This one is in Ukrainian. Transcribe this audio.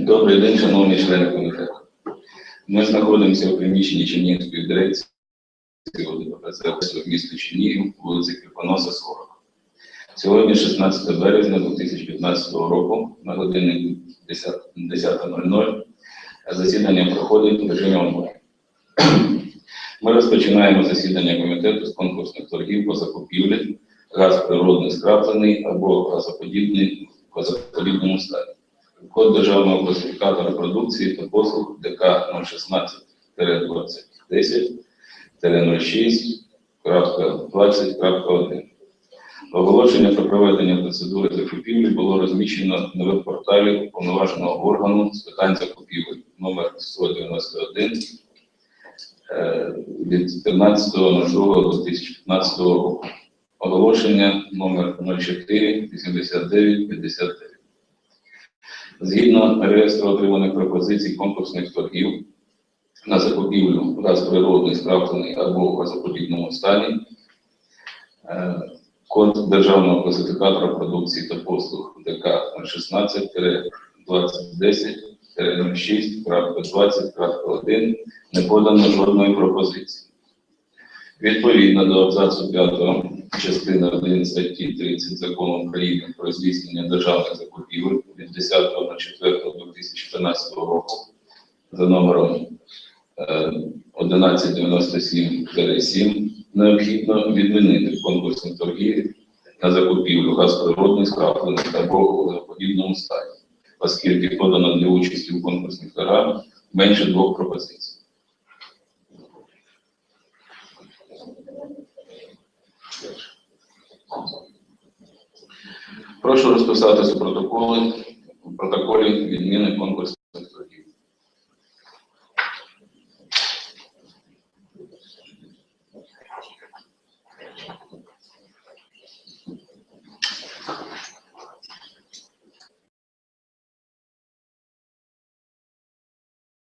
Добрий день, шановні члени комітету. Ми знаходимося у приміщенні Чернігівської дирекції в місті Чернігів, вулиці Кріпоноса 40. Сьогодні, 16 березня 2015 року, на годинник 10 10.00, засідання проходить в режимі онлайн. Ми розпочинаємо засідання комітету з конкурсних торгів по закупівлі газ природний скраплений або газоподібний в газоподібному стані. Код державного класифікатора продукції та послуг ДК 016-20-06.20.1. Оголошення про проведення процедури закупівлі було розміщено на веб-порталі уповноваженого органу з питань закупівель номер 191 е, від 15.02.2015 року. Оголошення номер 04 89 59. Згідно реєстру отриманих пропозицій конкурсних торгів на закупівлю газ природний, скраплений або в газоподібному стані, е, код державного класифікатора продукції та послуг ДК 16-2010-06.20.1 не подано жодної пропозиції. Відповідно до абзацу 5 частини 1 статті 30 Закону України про здійснення державних закупівель від 10.04.2013 року за номером е, 1197-7 необхідно відмінити конкурсні торги на закупівлю газ природний, скраплений або у подібному стані, оскільки подано для участі у конкурсних програмах менше двох пропозицій. Прошу розписатися протоколи, у протоколі відміни конкурсу.